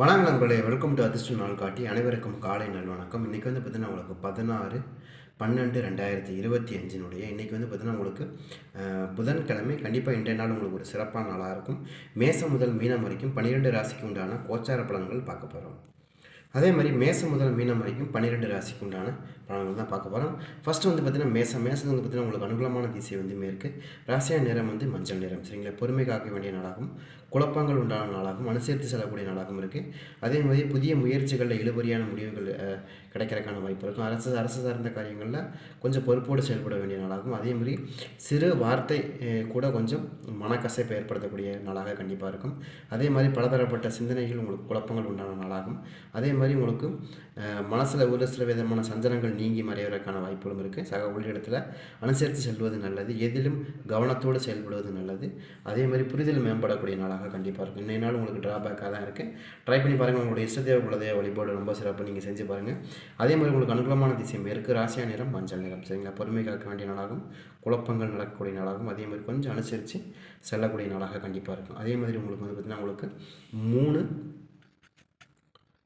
வணக்கம் நண்பர்களே welcome to அதிர்ஷ்ட நாள் காட்டி அனைவருக்கும் காலை நல் வணக்கம் இன்றைக்கி வந்து பார்த்திங்கன்னா உங்களுக்கு பதினாறு பன்னெண்டு ரெண்டாயிரத்தி இருபத்தி அஞ்சினுடைய இன்றைக்கி வந்து பார்த்திங்கன்னா உங்களுக்கு புதன்கிழமை கண்டிப்பாக இன்றைய நாள் உங்களுக்கு ஒரு சிறப்பான நாளாக இருக்கும். மேசம் முதல் மீனம் வரைக்கும் பன்னிரெண்டு ராசிக்கு உண்டான கோச்சார பலன்கள் பார்க்க போகிறோம் அதே மாதிரி மேசம் முதல் மீனம் வரைக்கும் பன்னிரெண்டு ராசிக்கு உண்டான பலன்கள் தான் பார்க்க போகிறோம் ஃபஸ்ட்டு வந்து பார்த்தீங்கன்னா மேசம் மேசம் வந்து பார்த்தீங்கன்னா உங்களுக்கு அனுகூலமான திசை வந்து மேற்கு. ராசியான நிறம் வந்து மஞ்சள் நிறம். சரிங்களா? பொறுமை காக்க வேண்டிய நாளாகும். குழப்பங்கள் உண்டான நாளாகும். அனுசரித்து செல்லக்கூடிய நாளாகவும் இருக்குது அதே மாதிரி புதிய முயற்சிகளில் இழுபறியான முடிவுகள் கிடைக்கிறக்கான கிடைக்கிறதுக்கான வாய்ப்பு இருக்கும். அரசு அரசு சார்ந்த காரியங்களில் கொஞ்சம் பொறுப்போடு செயல்பட வேண்டிய நாளாகும். அதே மாதிரி சிறு வார்த்தை கூட கொஞ்சம் மனக்கசைப்பை ஏற்படுத்தக்கூடிய நாளாக கண்டிப்பாக இருக்கும். அதே மாதிரி பலதரப்பட்ட சிந்தனைகள் உங்களுக்கு குழப்பங்கள் உண்டான நாளாகும். அதே மாதிரி உங்களுக்கு மனசில் ஒரு சில விதமான சஞ்சலங்கள் நீங்கி மறைவதற்கான வாய்ப்புகளும் இருக்குது சக ஊழியத்தில் அனுசரித்து செல்வது நல்லது எதிலும் கவனத்தோடு செயல்படுவது நல்லது. அதே மாதிரி புரிதல் மேம்படக்கூடிய நாளாக கண்டிப்பாக இருக்கும். இன்றைய நாள் உங்களுக்கு ட்ராபேக்காக தான் இருக்குது ட்ரை பண்ணி பாருங்கள் உங்களுடைய இஷ்டதேவ குலதேவ வழிபாடு ரொம்ப சிறப்பு நீங்கள் செஞ்சு பாருங்கள் அதே மாதிரி உங்களுக்கு அனுகூலமான திசை மேற்கு ராசியா நிறம் மஞ்சள் நிறம். சரிங்களா? பொறுமை காக்க வேண்டிய நாளாகும் குழப்பங்கள் நடக்கக்கூடிய நாளாகும் அதே மாதிரி கொஞ்சம் அனுசரித்து செல்லக்கூடிய நாளாக கண்டிப்பாக இருக்கும். அதே மாதிரி உங்களுக்கு வந்து பார்த்திங்கன்னா உங்களுக்கு மூணு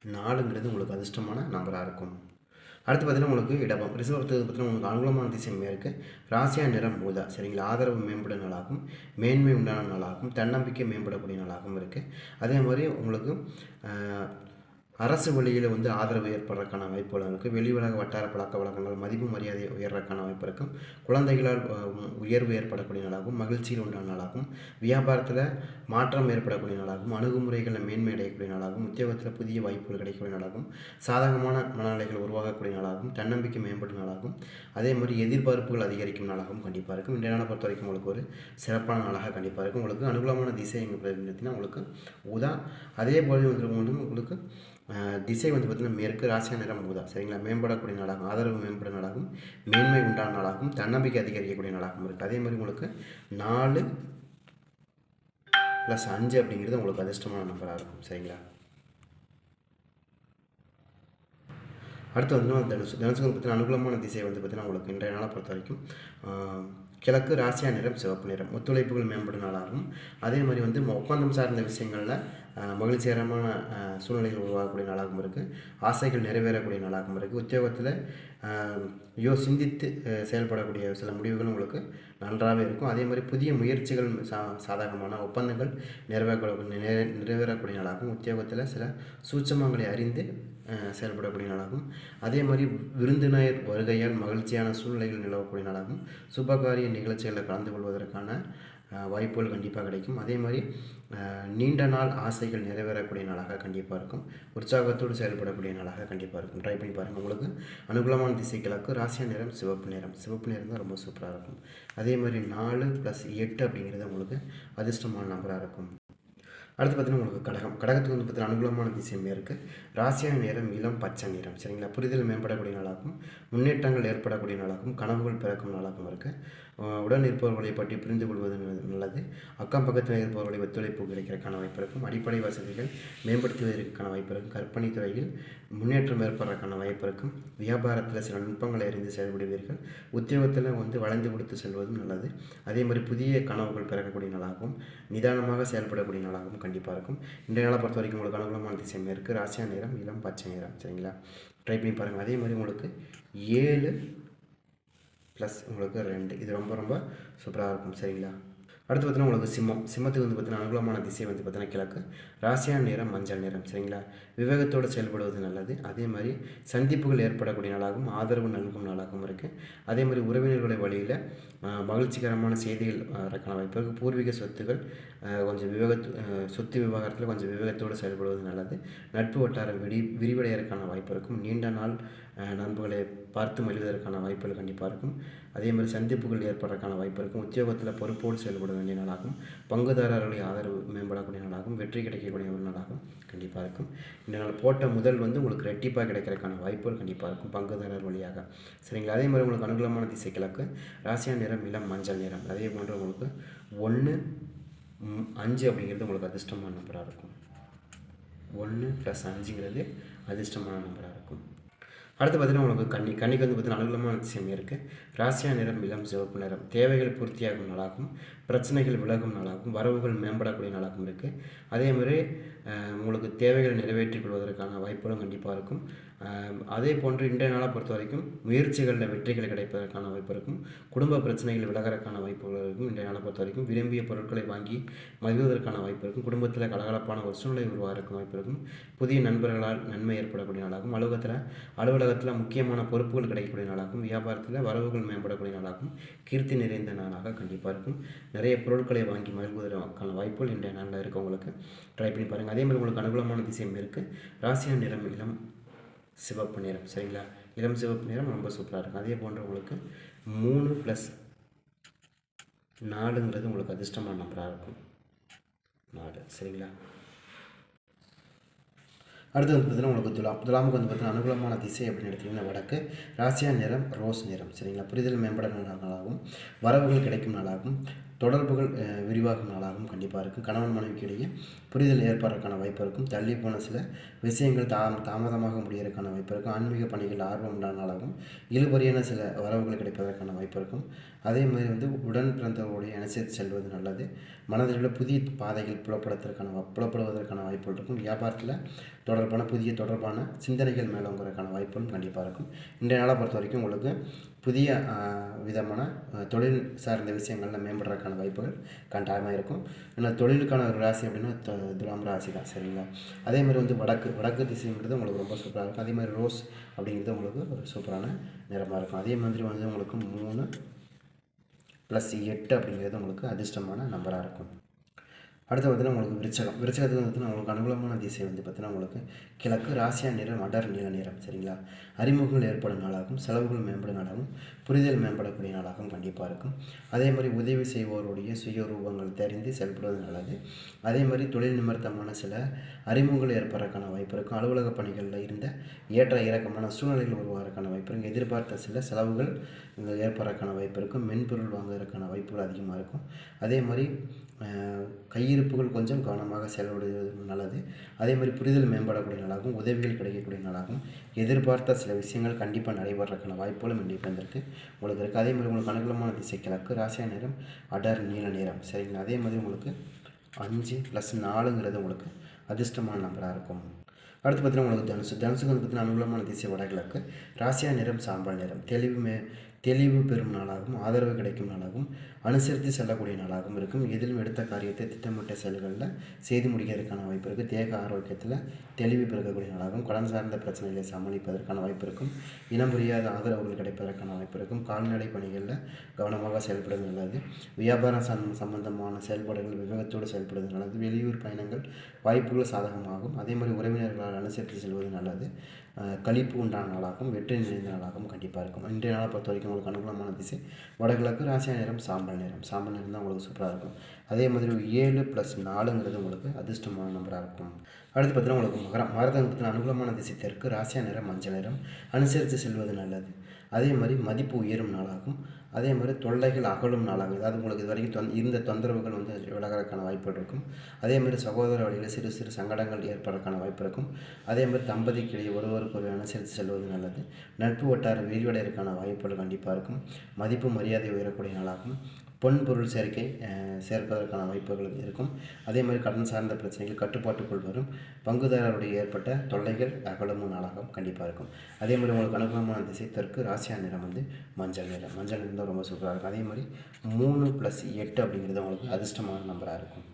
நாலுங்கிறது உங்களுக்கு அதிர்ஷ்டமான நம்பராக இருக்கும். அடுத்து பார்த்தீங்கன்னா உங்களுக்கு இடபம் ரிசர்வத்துக்கு பார்த்தீங்கன்னா உங்களுக்கு அனுகூலமான திசை இருக்குது ராசியா நிறம் ஊதா சரிங்களா? ஆதரவு மேம்படும் நாளாகும். மேன்மை உண்டான நாளாகும். தன்னம்பிக்கை மேம்படக்கூடிய நாளாகவும் இருக்குது அதே மாதிரி உங்களுக்கு அரசு வழியில் வந்து ஆதரவு ஏற்படுறதுக்கான வாய்ப்புகள் இருக்குது வெளி உலக வட்டார பழக்க வழக்கங்கள் மதிப்பு மரியாதை உயர்றதுக்கான வாய்ப்பு இருக்கும் குழந்தைகளால் உயர்வு ஏற்படக்கூடிய நாளாகும் மகிழ்ச்சியில் உண்டான நாளாகும். வியாபாரத்தில் மாற்றம் ஏற்படக்கூடிய நாளாகும். அணுகுமுறைகளில் மேன்மை அடையக்கூடிய நாளாகும். உத்தியோகத்தில் புதிய வாய்ப்புகள் கிடைக்கக்கூடிய நாளாகும். சாதகமான மனநிலைகள் உருவாகக்கூடிய நாளாகும். தன்னம்பிக்கை மேம்படும் நாளாகும். அதே மாதிரி எதிர்பார்ப்புகள் அதிகரிக்கும் நாளாகவும் கண்டிப்பாக இருக்கும். இன்றைய நாளை பொறுத்த வரைக்கும் உங்களுக்கு ஒரு சிறப்பான நாளாக கண்டிப்பாக இருக்கும். உங்களுக்கு அனுகூலமான திசை எங்கே பார்த்தீங்கன்னா உங்களுக்கு உதா அதே போல் வந்து உங்களுக்கு உங்களுக்கு திசை வந்து பார்த்திங்கன்னா மேற்கு ராசியா நிறம் ஊதா சரிங்களா? மேம்படக்கூடிய நாளாகும் ஆதரவு மேம்படும் நாளாகும் மேன்மை உண்டான நாளாகும் தன்னம்பிக்கை அதிகரிக்கக்கூடிய நாளாகவும் இருக்குது அதே மாதிரி உங்களுக்கு நாலு ப்ளஸ் அஞ்சு அப்படிங்கிறது உங்களுக்கு அதிர்ஷ்டமான நம்பராக இருக்கும். சரிங்களா? அடுத்து வந்து தனுசு. தனுசுக்கு வந்து பார்த்தீங்கன்னா அனுகூலமான திசை வந்து பார்த்திங்கன்னா உங்களுக்கு இன்றைய நாளை பொறுத்த வரைக்கும் கிழக்கு ராசியா நிறம் சிவப்பு நிறம் ஒத்துழைப்புகள் மேம்படும் நாளாகும். அதே மாதிரி வந்து ஒப்பந்தம் சார்ந்த விஷயங்களில் மகிழ்ச்சிகரமான சூழ்நிலைகள் உருவாகக்கூடிய நாளாகவும் இருக்குது ஆசைகள் நிறைவேறக்கூடிய நாளாகவும் இருக்குது உத்தியோகத்தில் யோ சிந்தித்து செயல்படக்கூடிய சில முடிவுகள் உங்களுக்கு நன்றாகவே இருக்கும். அதே மாதிரி புதிய முயற்சிகள் சா சாதகமான ஒப்பந்தங்கள் நிறைவேறக்கூடிய நிறை- நிறைவேறக்கூடிய நாளாகவும் உத்தியோகத்தில் சில சூட்சமங்களை அறிந்து செயல்படக்கூடிய நாளாகும் அதே மாதிரி விருந்தினர் வருகையால் மகிழ்ச்சியான சூழ்நிலைகள் நிலவக்கூடிய நாளாகும் சுபகாரிய நிகழ்ச்சிகளில் கலந்து கொள்வதற்கான வாய்ப்புகள் கண்டிப்பாக கிடைக்கும். அதே மாதிரி நீண்ட நாள் ஆசைகள் நிறைவேறக்கூடிய நாளாக கண்டிப்பாக இருக்கும். உற்சாகத்தோடு செயல்படக்கூடிய நாளாக கண்டிப்பாக இருக்கும். ட்ரை பண்ணி பாருங்கள் உங்களுக்கு. அனுகூலமான திசை கிழக்கு ராசியா நிறம் சிவப்பு நிறம். சிவப்பு நிறம் தான் ரொம்ப சூப்பராக இருக்கும். அதே மாதிரி நாலு ப்ளஸ் எட்டு அப்படிங்கிறது உங்களுக்கு அதிர்ஷ்டமான நம்பராக இருக்கும். அடுத்து பார்த்தீங்கன்னா உங்களுக்கு கடகம். கடகத்துக்கு வந்து பார்த்தீங்கன்னா அனுகூலமான விஷயமே இருக்குது ராசியா நேரம் இளம் பச்சை நிறம் சரிங்களா? புரிதல் மேம்படக்கூடிய நாளாகவும் முன்னேற்றங்கள் ஏற்படக்கூடிய நாளாகவும் கனவுகள் பிறக்கும் நாளாகவும் இருக்குது உடன் இருப்பவர்களை பற்றி புரிந்து கொள்வது நல்லது- அக்கம் பக்கத்தில் இருப்பவர்களை ஒத்துழைப்பு கிடைக்கிறக்கான வாய்ப்பு இருக்கும். அடிப்படை வசதிகள் மேம்படுத்துவதற்கான வாய்ப்பு இருக்கும். கற்பனை துறையில் முன்னேற்றம் ஏற்படுறதுக்கான வாய்ப்பு இருக்கும். வியாபாரத்தில் சில நுட்பங்களை அறிந்து செயல்படுவீர்கள். உத்தியோகத்தில் வந்து வளைந்து கொடுத்து செல்வதும் நல்லது. அதே மாதிரி புதிய கனவுகள் பிறக்கக்கூடிய நாளாகவும் நிதானமாக செயல்படக்கூடிய நாளாகவும் கண்டிப்பாக இருக்கும். இன்றைய நாளை பொறுத்த வரைக்கும் உங்களுக்கு அனுகூலமான திசை இருக்குது ராசியா நிறம் இளம் பச்சை நேரம். சரிங்களா? ட்ரை பண்ணி பாருங்கள் அதே மாதிரி உங்களுக்கு ஏழு ப்ளஸ் உங்களுக்கு ரெண்டு. இது ரொம்ப ரொம்ப சூப்பராக இருக்கும். சரிங்களா? அடுத்து பார்த்தீங்கன்னா உங்களுக்கு சிம்மம். சிம்மத்துக்கு வந்து பார்த்தீங்கன்னா அனுகூலமான திசை வந்து பார்த்தீங்கன்னா கிழக்கு. ராசியான நிறம் மஞ்சள் நிறம் சரிங்களா? விவேகத்தோடு செயல்படுவது நல்லது. அதே மாதிரி சந்திப்புகள் ஏற்படக்கூடிய நாளாகவும் ஆதரவு நல்கும் நாளாகவும் இருக்குது அதே மாதிரி உறவினர்களுடைய வழியில் மகிழ்ச்சிகரமான செய்திகள் வரக்கான வாய்ப்பு இருக்குது பூர்வீக சொத்துகள் கொஞ்சம் விவேகத்து சொத்து விவகாரத்தில் கொஞ்சம் விவேகத்தோடு செயல்படுவது நல்லது. நட்பு வட்டாரம் விரி விரிவடையறதுக்கான வாய்ப்பு இருக்கும். நீண்ட நாள் நண்பர்களை பார்த்து மகிழ்வதற்கான வாய்ப்புகள் கண்டிப்பாக இருக்கும். அதே மாதிரி சந்திப்புகள் ஏற்படுறதுக்கான வாய்ப்பு இருக்கும். உத்தியோகத்தில் பொறுப்போடு செயல்பட வேண்டிய நாளாகும். பங்குதாரர்களுடைய ஆதரவு மேம்படக்கூடிய நாளாகும். வெற்றி கிடைக்கக்கூடிய ஒரு நாளாகும். கண்டிப்பாக இருக்கும். இந்த நாள் போட்ட முதல் வந்து உங்களுக்கு ரெட்டிப்பாக கிடைக்கிறதுக்கான வாய்ப்புகள் கண்டிப்பாக இருக்கும். பங்குதாரர் வழியாக. சரிங்களா? அதே மாதிரி உங்களுக்கு அனுகூலமான திசை கிழக்கு. ராசியா நிறம் இளம் மஞ்சள் நிறம். அதே போன்று உங்களுக்கு ஒன்று அஞ்சு அப்படிங்கிறது உங்களுக்கு அதிர்ஷ்டமான நம்பராக இருக்கும். ஒன்று ப்ளஸ் அஞ்சுங்கிறது அதிர்ஷ்டமான நம்பராக இருக்கும். அடுத்து பார்த்தீங்கன்னா உங்களுக்கு கன்னி கன்னிக்கு வந்து பார்த்தீங்கன்னா அனுகூலமான திசையம் இருக்குது ராசியா நிறம் இளம் சிவப்பு நிறம். தேவைகள் பூர்த்தியாகும் நாளாகும். பிரச்சனைகள் விலகும் நாளாகும். வரவுகள் மேம்படக்கூடிய நாளாகவும் இருக்குது அதே மாதிரி உங்களுக்கு தேவைகளை நிறைவேற்றிக் கொள்வதற்கான வாய்ப்புகளும் கண்டிப்பாக இருக்கும். அதே போன்று இன்றைய நாளை பொறுத்த வரைக்கும் முயற்சிகளில் வெற்றிகள் கிடைப்பதற்கான வாய்ப்பு இருக்கும். குடும்ப பிரச்சனைகள் விலகறதுக்கான வாய்ப்புகள் இருக்கும். இன்றைய நாளை பொறுத்த வரைக்கும் விரும்பிய பொருட்களை வாங்கி மகிழ்வதற்கான வாய்ப்பு இருக்கும். குடும்பத்தில் கலகலப்பான ஒரு சூழ்நிலை உருவாகிறதுக்கு வாய்ப்பு இருக்கும். புதிய நண்பர்களால் நன்மை ஏற்படக்கூடிய நாளாகும். அலுவலகத்தில் அலுவலகத்தில் முக்கியமான பொறுப்புகள் கிடைக்கக்கூடிய நாளாகும். வியாபாரத்தில் வரவுகள் மேம்படக்கூடிய நாளாகும். கீர்த்தி நிறைந்த நாளாக கண்டிப்பாக இருக்கும். நிறைய பொருட்களை வாங்கி மகிழ்வதற்கான வாய்ப்புகள் இன்றைய நாளில் இருக்கு உங்களுக்கு. ட்ரை பண்ணி பாருங்கள் அதே மாதிரி உங்களுக்கு அனுகூலமான திசையும் இருக்குது ராசியா நிறம் இளம் சிவப்பு நிறம். சரிங்களா? இளம் சிவப்பு நிறம் ரொம்ப சூப்பராக இருக்கும். அதே போன்ற உங்களுக்கு மூணு ப்ளஸ் நாலுங்கிறது உங்களுக்கு அதிர்ஷ்டமான நம்பராக இருக்கும். நாலு. சரிங்களா? அடுத்து வந்து பார்த்தீங்கன்னா உங்களுக்கு துலாம். துலாமுக்கு வந்து பார்த்தீங்கன்னா அனுகூலமான திசை அப்படின்னு எடுத்திங்கன்னா வடக்கு. ராசியா நிறம் ரோஸ் நிறம். சரிங்களா? புரிதல் மேம்பட நாளாகவும் வரவுகள் கிடைக்கும் நாளாகவும் தொடர்புகள் விரிவாகும் நாளாகவும் கண்டிப்பாக இருக்கும். கணவன் மனைவிக்கு இடையே புரிதல் ஏற்படுறதுக்கான வாய்ப்பு இருக்கும். தள்ளி போன சில விஷயங்கள் தா தாமதமாக முடியறதுக்கான வாய்ப்பு இருக்கும். ஆன்மீக பணிகள் ஆர்வம் உண்டானாலாகும் இழுபறியான சில வரவுகள் கிடைப்பதற்கான வாய்ப்பு இருக்கும். அதே மாதிரி வந்து உடன் பிறந்தவர்களுடைய அனுசரித்து செல்வது நல்லது. மனதில் உள்ள புதிய பாதைகள் புலப்படுவதற்கான புலப்படுவதற்கான வாய்ப்புகள் இருக்கும். வியாபாரத்தில் தொடர்பான புதிய தொடர்பான சிந்தனைகள் மேலோங்கிறதுக்கான வாய்ப்புகளும் கண்டிப்பாக இருக்கும். இன்றைய நாளை பொறுத்த வரைக்கும் உங்களுக்கு புதிய விதமான தொழில் சார்ந்த விஷயங்களில் மேம்படுறதுக்கான வாய்ப்புகள் கண்டாயமாக இருக்கும். ஏன்னா தொழிலுக்கான ஒரு ராசி அப்படின்னா துலாம் ராசி தான். சரிங்களா? அதே மாதிரி வந்து வடக்கு வடக்கு திசைங்கிறது உங்களுக்கு ரொம்ப சூப்பராக இருக்கும். அதே மாதிரி ரோஸ் அப்படிங்கிறது உங்களுக்கு ஒரு சூப்பரான நிறமாக இருக்கும். அதே மாதிரி வந்து உங்களுக்கு மூணு ப்ளஸ் எட்டு அப்படிங்கிறது உங்களுக்கு அதிர்ஷ்டமான நம்பராக இருக்கும். அடுத்து பார்த்தீங்கன்னா உங்களுக்கு விருச்சகம். விருச்சகத்துக்கு பார்த்தீங்கன்னா உங்களுக்கு அனுகூலமான திசை வந்து பார்த்தீங்கன்னா உங்களுக்கு கிழக்கு ராசியா நிறம் அடர் நீல நிறம். சரிங்களா? அறிமுகங்கள் ஏற்படும் நாளாகவும் செலவுகள் மேம்படும் நாளாகவும் புரிதல் மேம்படக்கூடிய நாளாகவும் கண்டிப்பாக இருக்கும். அதே மாதிரி உதவி செய்வோருடைய சுயரூபங்கள் தெரிந்து செயல்படுவது நல்லது. அதே மாதிரி தொழில் நிமித்தமான சில அறிமுகங்கள் ஏற்படுறதுக்கான வாய்ப்பு இருக்கும். அலுவலக பணிகளில் இருந்த ஏற்ற இறக்கமான சூழ்நிலைகள் உருவாகிறதுக்கான வாய்ப்பு இருக்கும். எதிர்பார்த்த சில செலவுகள் ஏற்படுறதுக்கான வாய்ப்பு இருக்கும். மென்பொருள் வாங்குறதுக்கான வாய்ப்புகள் அதிகமாக இருக்கும். அதே மாதிரி கையிருப்புகள் கொஞ்சம் கவனமாக செயல்படுவது நல்லது. அதே மாதிரி புரிதல் மேம்படக்கூடிய நாளாகவும் உதவிகள் கிடைக்கக்கூடிய நாளாகவும் எதிர்பார்த்த சில விஷயங்கள் கண்டிப்பாக நடைபெறதுக்கான வாய்ப்புகளும் கண்டிப்பாக இருந்திருக்கு உங்களுக்கு இருக்குது அதே மாதிரி உங்களுக்கு அனுகூலமான திசை கிழக்கு ராசியா நிறம் அடர் நீல நிறம் சரிங்களா? அதே மாதிரி உங்களுக்கு அஞ்சு ப்ளஸ் நாலுங்கிறது உங்களுக்கு அதிர்ஷ்டமான நம்பராக இருக்கும். அடுத்து பார்த்தீங்கன்னா உங்களுக்கு தனுசு. தனுசுக்கு வந்து பார்த்தீங்கன்னா அனுகூலமான திசை வடகிழக்கு ராசியா நிறம் சாம்பல் நிறம் தெளிவு மே தெளிவு பெறும் நாளாகவும் ஆதரவு கிடைக்கும் நாளாகவும் அனுசரித்து செல்லக்கூடிய நாளாகவும் இருக்கும். எதிலும் எடுத்த காரியத்தை திட்டமிட்ட செயல்களில் செய்து முடிக்கிறதுக்கான வாய்ப்பு இருக்குது தேக ஆரோக்கியத்தில் தெளிவு பெருக்கக்கூடிய நாளாகவும் கடன் சார்ந்த பிரச்சனைகளை சமாளிப்பதற்கான வாய்ப்பு இருக்கும். இனம் புரியாத ஆதரவுகள் கிடைப்பதற்கான வாய்ப்பு இருக்கும். கால்நடை பணிகளில் கவனமாக செயல்படுவது நல்லது. வியாபாரம் சம் சம்பந்தமான செயல்பாடுகள் விவேகத்தோடு செயல்படுவது நல்லது. வெளியூர் பயணங்கள் வாய்ப்புகள் சாதகமாகும். அதே மாதிரி உறவினர்களால் அனுசரித்து செல்வது நல்லது. கழிப்பு உண்டான நாளாகவும் வெற்றி நிறைந்த நாளாகவும் கண்டிப்பாக இருக்கும். இன்றைய நாளை பொறுத்த வரைக்கும் உங்களுக்கு அனுகூலமான திசை. வடகிழக்கு ராசியா நேரம் சாம்பல் நிறம் சாம்பல் நேரம் தான் உங்களுக்கு சூப்பராக இருக்கும். அதே மாதிரி ஏழு ப்ளஸ் நாலுங்கிறது உங்களுக்கு அதிர்ஷ்டமான நம்பராக இருக்கும். அடுத்து பார்த்தீங்கன்னா உங்களுக்கு மகரம். மகரத்தை அனுகூலமான திசை தெற்கு ராசியா நிறம் மஞ்சள் நிறம் அனுசரித்து செல்வது நல்லது. அதே மாதிரி மதிப்பு உயரும் நாளாகும். அதே மாதிரி தொல்லைகள் அகலும் நாளாகும். அதாவது உங்களுக்கு இது வரைக்கும் தொந் இருந்த தொந்தரவுகள் வந்து விலகிறதுக்கான வாய்ப்புகள் இருக்கும். அதே மாதிரி சகோதர வழியில் சிறு சிறு சங்கடங்கள் ஏற்படுறதுக்கான வாய்ப்பு இருக்கும். அதே மாதிரி தம்பதிக்கிடையே ஒருவருக்கு ஒரு அனுசரித்து செல்வது நல்லது. நட்பு வட்டார விரிவடைறதுக்கான வாய்ப்புகள் கண்டிப்பாக இருக்கும். மதிப்பு மரியாதை உயரக்கூடிய நாளாகும். பொன் பொருள் சேர்க்கை சேர்ப்பதற்கான வாய்ப்புகள் இருக்கும். அதே மாதிரி கடன் சார்ந்த பிரச்சனைகள் கட்டுப்பாட்டுக்குள் வரும். பங்குதாரருடைய ஏற்பட்ட தொல்லைகள் அகலமும் நாளாகவும் கண்டிப்பாக இருக்கும். அதே மாதிரி உங்களுக்கு அனுகூலமான திசை தெற்கு ராசியா நிறம் வந்து மஞ்சள் நிறம். மஞ்சள் நிறம் தான் ரொம்ப சூப்பராக இருக்கும். அதே மாதிரி மூணு ப்ளஸ் எட்டு அப்படிங்கிறது உங்களுக்கு அதிர்ஷ்டமான நம்பராக இருக்கும்.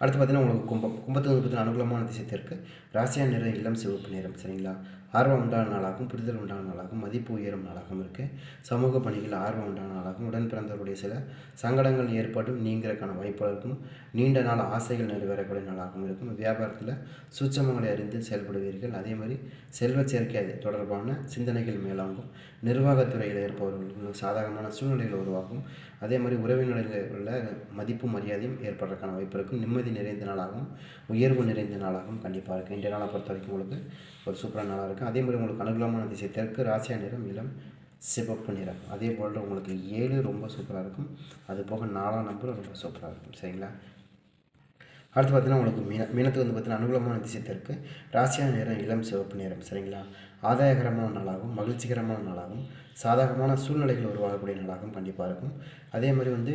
அடுத்து பார்த்தீங்கன்னா உங்களுக்கு கும்பம் கும்பத்துக்கு வந்து பார்த்தீங்கன்னா அனுகூலமான திசை தெற்கு. ராசியா நிறம் இளம் சிவப்பு நிறம். சரிங்களா? ஆர்வம் உண்டான நாளாகவும் புரிதல் உண்டான நாளாகவும் மதிப்பு உயரும் நாளாகவும் இருக்குது சமூக பணிகள் ஆர்வம் உண்டான நாளாகவும் உடன் பிறந்தவருடைய சில சங்கடங்கள் ஏற்படும் நீங்கிறதுக்கான வாய்ப்பு இருக்கும். நீண்ட நாள் ஆசைகள் நிறைவேறக்கூடிய நாளாகவும் இருக்கும். வியாபாரத்தில் சூட்சமங்களை அறிந்து செயல்படுவீர்கள். அதே மாதிரி செல்வ சேர்க்கை தொடர்பான சிந்தனைகள் மேலாகும் நிர்வாகத்துறையில் இருப்பவர்களுக்கு சாதகமான சூழ்நிலைகள் உருவாகும். அதே மாதிரி உறவினர்களில் உள்ள மதிப்பு மரியாதையும் ஏற்படுறதுக்கான வாய்ப்பு இருக்கும். நிம்மதி நிறைந்த நாளாகவும் உயர்வு நிறைந்த நாளாகவும் கண்டிப்பாக இருக்கும். இன்றைய நாளை பொறுத்த வரைக்கும் உங்களுக்கு ஒரு சூப்பரான நாளாக இருக்கும். அதே மாதிரி உங்களுக்கு அனுகூலமான திசை தெற்கு ராசியா நிறம் இளம் சிவப்பு நிறம். அதே போல் உங்களுக்கு ஏழு ரொம்ப சூப்பராக இருக்கும். அது போக நாலாம் நம்பரும் ரொம்ப சூப்பராக இருக்கும். சரிங்களா? அடுத்து பார்த்தீங்கன்னா உங்களுக்கு மீன மீனத்துக்கு வந்து பார்த்தீங்கன்னா அனுகூலமான திசை தெற்கு ராசியான நேரம் இளம் சிவப்பு நேரம் சரிங்களா? ஆதாயகரமான நாளாகவும் மகிழ்ச்சிகரமான நாளாகவும் சாதகமான சூழ்நிலைகள் உருவாகக்கூடிய நாளாகவும் கண்டிப்பாக இருக்கும். அதே மாதிரி வந்து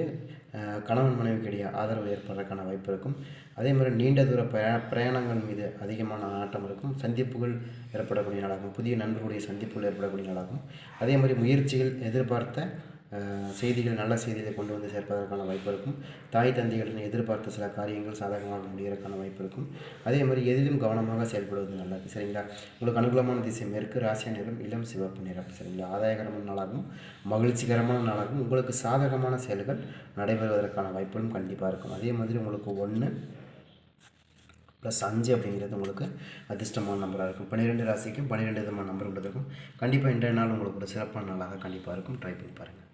கணவன் மனைவிக்கிடையே ஆதரவு ஏற்படுறதுக்கான வாய்ப்பு இருக்கும். அதே மாதிரி நீண்ட தூர பிரயா பிரயாணங்கள் மீது அதிகமான ஆட்டம் இருக்கும். சந்திப்புகள் ஏற்படக்கூடிய நாளாகும் புதிய நண்பர்களுடைய சந்திப்புகள் ஏற்படக்கூடிய நாளாகும் அதே மாதிரி முயற்சிகள் எதிர்பார்த்த செய்திகள் நல்ல செய்திகளை கொண்டு வந்து சேர்ப்பதற்கான வாய்ப்பு இருக்கும். தாய் தந்தைகளின் எதிர்பார்த்த சில காரியங்கள் சாதகமாக முடியறதுக்கான வாய்ப்பு இருக்கும். அதே மாதிரி எதிலும் கவனமாக செயல்படுவது நல்லது. சரிங்களா? உங்களுக்கு அனுகூலமான திசை மேற்கு ராசிய நிறம் இளம் சிவப்பு நிறம். சரிங்களா? ஆதாயகரமான நாளாகவும் மகிழ்ச்சிகரமான நாளாகவும் உங்களுக்கு சாதகமான செயல்கள் நடைபெறுவதற்கான வாய்ப்புகளும் கண்டிப்பாக இருக்கும். அதே மாதிரி உங்களுக்கு ஒன்று ப்ளஸ் அஞ்சு அப்படிங்கிறது உங்களுக்கு அதிர்ஷ்டமான நம்பராக இருக்கும். பன்னிரெண்டு ராசிக்கும் பன்னிரெண்டு விதமான நம்பர் உள்ளதுக்கும் கண்டிப்பாக இன்றைய நாள் உங்களுக்கு ஒரு சிறப்பான நாளாக கண்டிப்பாக இருக்கும். ட்ரை பண்ணி பாருங்கள்